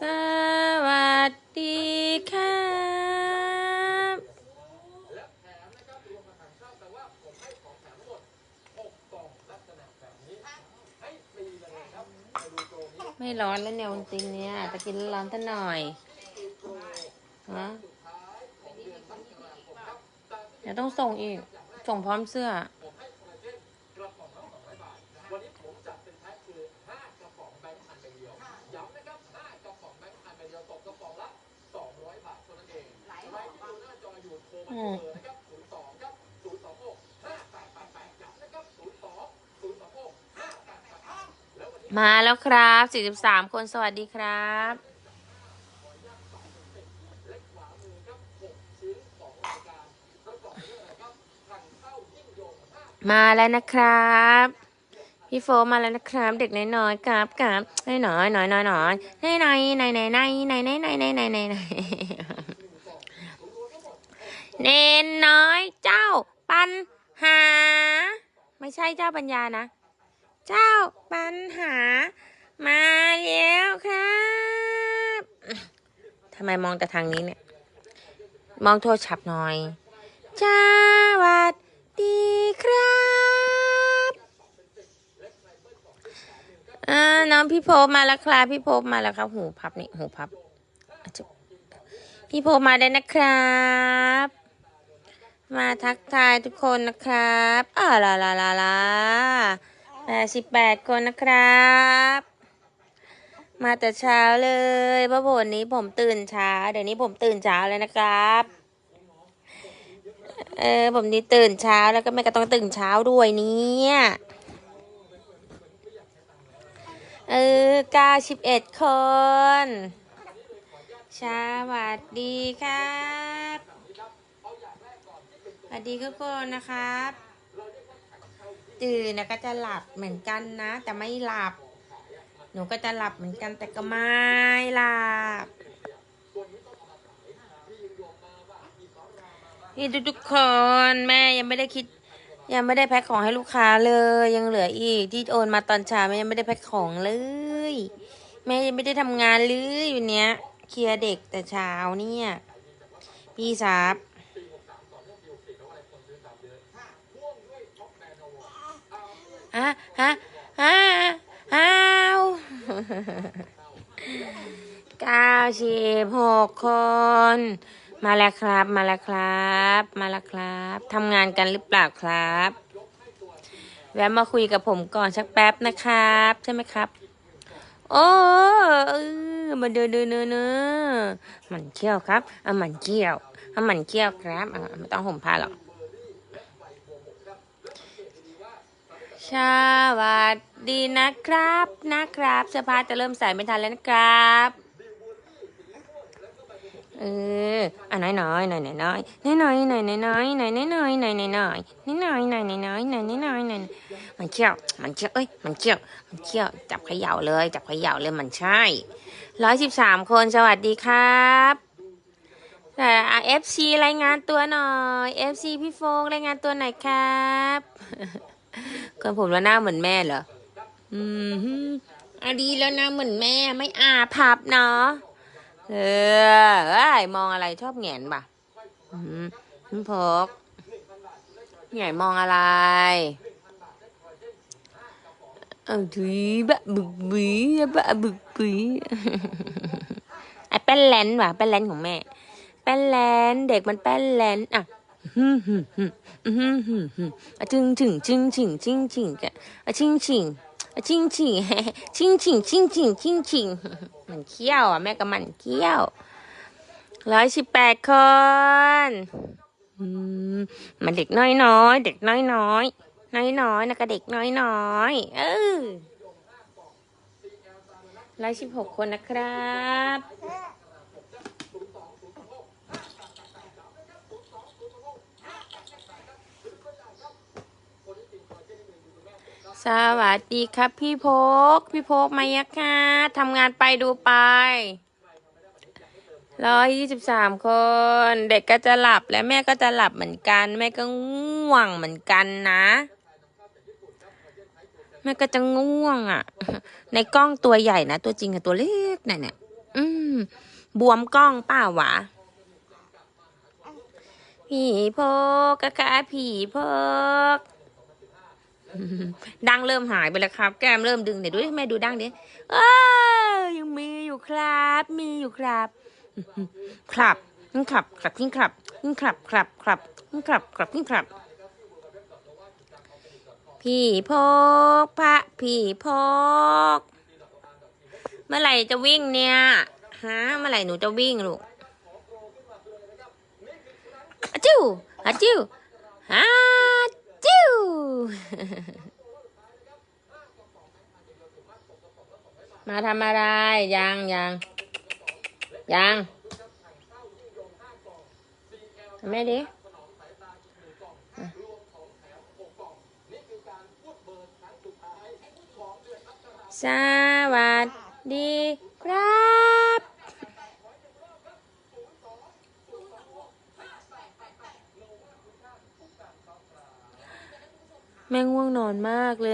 สวัสดีครับไม่ร้อนแล้วเนี่ยวันตินเนี่ยจะกินร้อนๆท่านหน่อยฮะเดี๋ยวต้องส่งอีก ส่งพร้อมเสื้อ อืมมาแล้วครับ 43 คนสวัสดีครับ มาแล้วนะครับ พี่โฟมาแล้วนะครับ เด็กน้อยๆครับครับน้อยน้อยน้อยน้อยน้อยน้อยน้อยน้อยน้อยน้อยน้อยน้อยน้อยน้อยน้อยน้อยน้อย เนนน้อยเจ้าปัญหา ไม่ใช่เจ้าปัญญานะ เจ้าปัญหา มาแล้วครับทำไมมองแต่ทางนี้เนี่ย มองโทรศัพท์หน่อยสวัสดีครับอ่าน้องพี่โพบมาแล้วครับพี่โพบมาแล้วครับหูพับนี่หูพับอะจุ๊บพี่โพบมาได้นะครับ มาทักทายทุกคนนะครับอ่าลาลาลาลาแปดสิบแปดคนนะครับ มาแต่เช้าเลยเพราะวันนี้ผมตื่นเช้า เดี๋ยวนี้ผมตื่นเช้าเลยนะครับ เออผมนี่ตื่นเช้าแล้วก็แม่ก็ต้องตื่นเช้าด้วยเนี่ย เออเก้าสิบเอ็ดคนสวัสดีครับ วัสดีทุกคนนะครับ ตื่นนะก็จะหลับเหมือนกันนะ แต่ไม่หลับ หนูก็จะหลับเหมือนกันแต่ก็ไม่หลับนี่ทุกๆคนแม่ยังไม่ได้คิด ยังไม่ได้แพ็คของให้ลูกค้าเลย ยังเหลืออีกที่โอนมาตอนเช้าแม่ยังไม่ได้แพ็คของเลยแม่ยังไม่ได้ทำงานเลยอยู่เนี้ย เคลียร์เด็กแต่เช้าเนี่ย พี่สาบฮะฮะฮะอ้าว เก้าสิบหกคน มาแล้วครับ มาแล้วครับ มาแล้วครับทำงานกันหรือเปล่าครับ แวะมาคุยกับผมก่อนสักแป๊บนะครับ ใช่ไหมครับ โอ้เออมาเดินเดินเนอะมันเขี้ยวครับอะมันเขี้ยวอะมันเขี้ยวครับอะไม่ต้องห่มผ้าหรอก สวัสดีนะครับนะครับ เสื้อผ้าจะเริ่มใส่ไม่ทันแล้วนะครับเอออะน้อยน้อยหน่อยน้อยน้อยน้อยน้อยหน่อยน้อยน้อยน่อยน้อยน้อยน่อยน้อยน้อยน้อยน้อยน้อยน้อยน้อยน้อยน้อยมันเขี้ยว มันเขี้ยวเอ้ยมันเขี้ยวมันเขี้ยวจับเขย่าเลย จับเขย่าเลยมันใช่ร้อยสิบสามคนสวัสดีครับแต่เอฟซีรายงานตัวหน่อยเอฟซีพี่โฟกรายงานตัวหน่อยครับ คนผมแล้วหน้าเหมือนแม่เหรอ อืมอดีแล้วหน้าเหมือนแม่ไม่อาพับเนาะ เออเอ้มองอะไรชอบแงนป่ะอืมพี่พกแงนมองอะไรเอาถุยบะบึกบีบะบึกบีไอ้แป้นแลนว่ะแป้นแลนของแม่ แป้นแลนเด็กมันแป้นแลนอะ ฮึมฮึมฮึมฮึมฮึมฮึมอะจึงจึงจึงจึงจึงจึงกะอะชิงชิงอะชิงชิงชิงชิงชิงชิงชิงชิงมันเขี้ยวอะแม่ก็มันเขี้ยวร้อยสิบแปดคนอืมมันเด็กน้อยน้อยเด็กน้อยน้อยน้อยน้อยนะก็เด็กน้อยน้อยเออร้อยสิบหกคนนะครับ สวัสดีครับพี่พก พี่พกมายักค่ะทำงานไปดูไปร้อยยี่สิบสามคน เด็กก็จะหลับและแม่ก็จะหลับเหมือนกัน แม่ก็ง่วงเหมือนกันนะ แม่ก็จะง่วงอะ ในกล้องตัวใหญ่นะ ตัวจริงอะตัวเล็กน่ะเนี่ยอืม บวมกล้องปล่าวะผีพกกะกะผีพก ดังเริ่มหายไปแล้วครับ แก้มเริ่มดึงเดี๋ยวดูแม่ดูดังดิเออยังมีอยู่ครับ มีอยู่ครับ ครับยิ่งขับขับยิ่งขับยิ่งขับขับขับยิ่งขับขับยิ่งขับผีพกพระผีพกเมื่อไหร่จะวิ่งเนี่ยฮะเมื่อไหร่หนูจะวิ่งลูกอาจิ้วอจิ้วอา มาทำอะไร ยังยังยังแม่ดิสวัสดีครับ แม่ง่วงนอนมากเล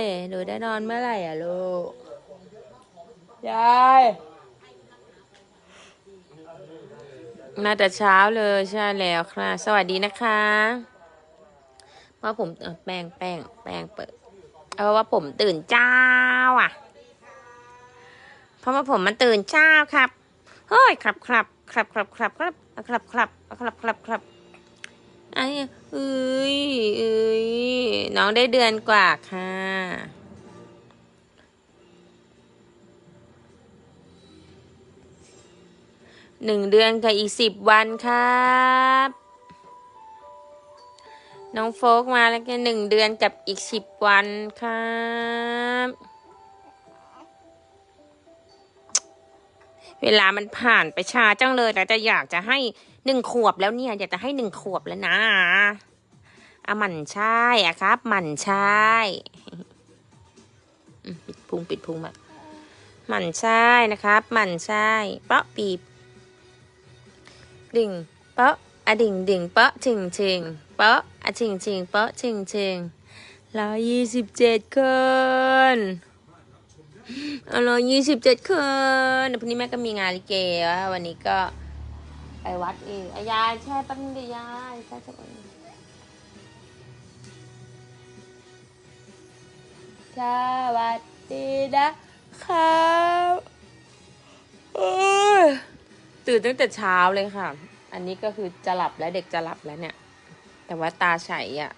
ย หนูได้นอนเมื่อไหร่อะลูก ยาย น่าจะเช้าเลยใช่แล้วค่ะ สวัสดีนะคะเพราะผมแป้งแป้งแป้งเปิด เอาว่าผมตื่นเช้าอะ เพราะว่าผมมันตื่นเช้าครับ เฮ้ยครับครับครับครับครับครับครับครับครับ ครับครับไอ้เอ้ยเอ้ยน้องได้เดือนกว่าค่ะหนึ่งเดือนกับอีกสิบวันครับ น้องโฟกมาแล้วกันหนึ่งเดือนกับอีกสิบวันครับ เวลามันผ่านไปช้าจังเลยแต่จะอยากจะให้หนึ่งขวบแล้วเนี่ย อยากจะให้หนึ่งขวบแล้วนะอะหมันใช่อะครับหมันใช่ปิดพุงปิดพุงแบบหมันใช่นะครับหมันใช่เปาะปีบดิ่งเปาะอะดิ่งดิ่งเปาะชิงชิงเปาะอะชิงชิงเปาะชิงชิงร้อยยี่สิบเจ็ดคน ร้อยยี่สิบเจ็ดคนเดี๋ยวพรุ่งนี้แม่ก็มีงานลิเกวะวันนี้ก็ไปวัดเองอายายแช่แป๊บนึงเดียายแช่สักวันสวัสดีนะครับตื่นตั้งแต่เช้าเลยค่ะ อันนี้ก็คือจะหลับแล้วเด็กจะหลับแล้วเนี่ย แต่ว่าตาใสอะ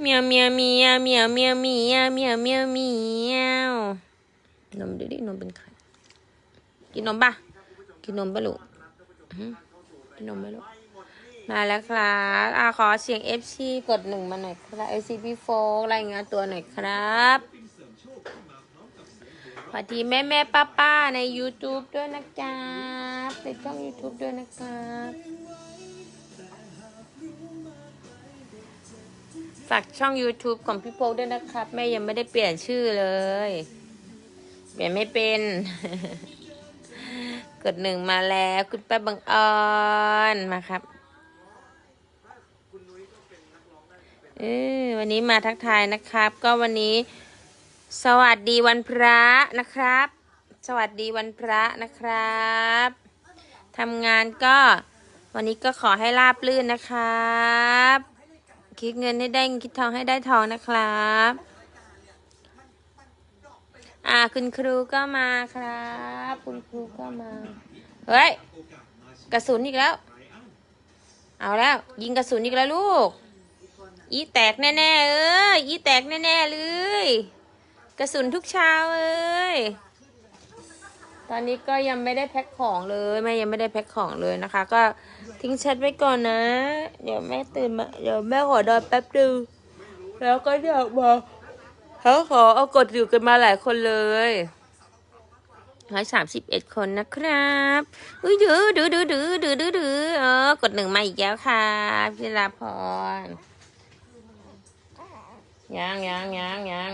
เมียวเมียวเมียวเมียวเมียวเมียวเมียวเมียวเมียวนมดูดินมเป็นใครกินนมปะกินนมปะลูกกินนมไหมลูกมาแล้วครับอ่าขอเสียง FC กดหนึ่งมาหน่อยครับ FC พี่โฟกรายงานตัวหน่อยครับสวัสดีแม่แม่ป้าป้าใน YouTube ด้วยนะจ๊ะในช่อง YouTube ด้วยนะครับ ฝากช่อง YouTube ของพี่โพกด้วยนะครับ แม่ยังไม่ได้เปลี่ยนชื่อเลย เปลี่ยนไม่เป็น กดหนึ่งมาแล้วคุณป้าบังออนมาครับเออวันนี้มาทักทายนะครับ ก็วันนี้ สวัสดีวันพระนะครับ สวัสดีวันพระนะครับทำงานก็ วันนี้ก็ขอให้ราบลื่นนะครับ คิดเงินให้ได้เงินคิดทองให้ได้ทองนะครับ อ่าคุณครูก็มาครับ คุณครูก็มา เฮ้ย กระสุนอีกแล้ว เอาแล้ว ยิงกระสุนอีกแล้วลูก อีแตกแน่ๆเอออีแตกแน่ๆเลย กระสุนทุกเช้าเอ้ย ตอนนี้ก็ยังไม่ได้แพ็คของเลยแม่ยังไม่ได้แพ็คของเลยนะคะ ก็ทิ้งแชทไว้ก่อนนะ เดี๋ยวแม่ตื่นมาเดี๋ยวแม่ขอนอนแป๊บนึงแล้วก็เดี๋ยวมาเขาขอเอากดอยู่กันมาหลายคนเลยร้อยสามสิบเอ็ดคนนะครับอุ้ยดื้อดื้อดื้อดื้อดื้อดื้อดื้อเออกดหนึ่งมาอีกแล้วค่ะพี่ลาพรยังยังยังยัง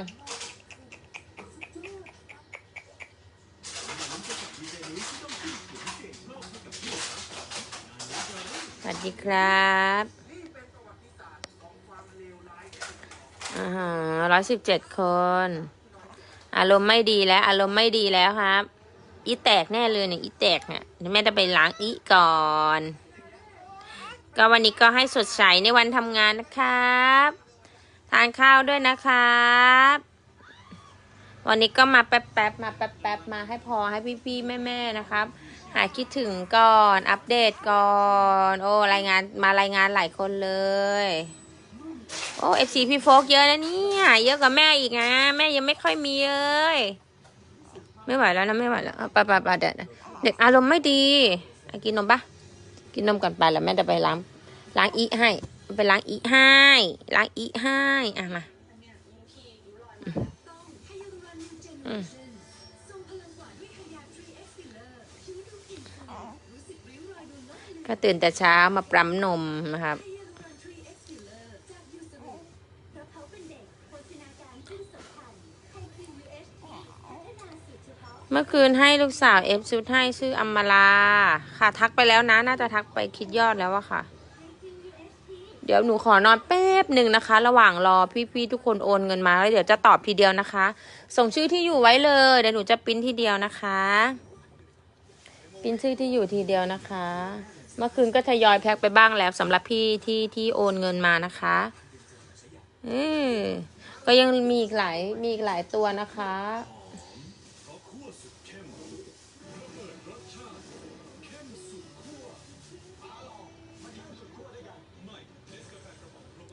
สวัส ดีครับอ่าร้อยสิบเจ็ดคน อารมณ์ไม่ดีแล้ว อารมณ์ไม่ดีแล้วครับ อีแตกแน่เลยเนี่ยอีแตกเนี่ยแม่จะไปล้างอีก่อน ก็วันนี้ก็ให้สดใสในวันทำงานนะครับ ทานข้าวด้วยนะครับวันนี้ก็มาแป๊บๆมาแป๊บๆมาให้พอให้พี่ๆแม่ๆนะครับ หายคิดถึงก่อน อัปเดตก่อน โอ้ รายงานมารายงานหลายคนเลย โอ้เอฟซีพี่โฟกเยอะนะเนี่ย เยอะกว่าแม่อีกนะ แม่ยังไม่ค่อยมีเลยไม่ไหวแล้วนะไม่ไหวแล้วไปไปไปเด็กเด็กอารมณ์ไม่ดี กินนมปะกินนมก่อนไปแล้วแม่จะไปล้างล้างอีให้ ไปล้างอีให้ล้างอีให้อะมาอืมอืม ก็ตื่นแต่เช้ามาปรำนมนะครับ เมื่อคืนให้ลูกสาวเอฟชุดให้ชื่ออัมมาลา ค่ะทักไปแล้วนะ น่าจะทักไปคิดยอดแล้วอะค่ะ เดี๋ยวหนูขอนอนแป๊บหนึ่งนะคะ ระหว่างรอพี่ๆทุกคนโอนเงินมาแล้วเดี๋ยวจะตอบทีเดียวนะคะ ส่งชื่อที่อยู่ไว้เลยเดี๋ยวหนูจะปิ้นทีเดียวนะคะปิ้นชื่อที่อยู่ทีเดียวนะคะ เมื่อคืนก็ทยอยแพ็คไปบ้างแล้วสำหรับพี่ที่ที่โอนเงินมานะคะเออก็ยังมีอีกหลายมีอีกหลายตัวนะคะ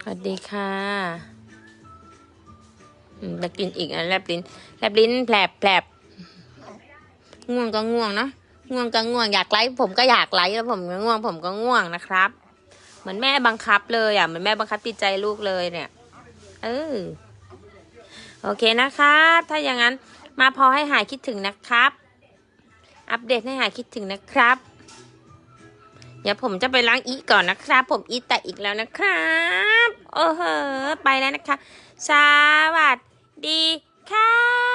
สวัสดีค่ะจะกินอีกนแลบลิ้นแลบลิ้นแผลบแผลบง่วงก็ง่วงเนาะ ง่วงก็ง่วงอยากไลฟ์ผมก็อยากไลฟ์แล้วผมก็ง่วง ผมก็ง่วงนะครับ เหมือนแม่บังคับเลยอะเหมือนแม่บังคับจิตใจลูกเลยเนี่ย เออโอเคนะครับ ถ้าอย่างนั้นมาพอให้หายคิดถึงนะครับ อัปเดตให้หายคิดถึงนะครับ เดี๋ยวผมจะไปล้างอีก่อนนะครับ ผมอีแตะอีกแล้วนะครับโอ้โหไปแล้วนะคะสวัสดีครั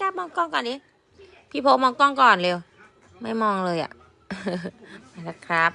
สวัสดีครับมองกล้องก่อนดิพี่โพมองกล้องก่อนเร็ว ไม่มองเลยอะ่ะไปแล้วครับ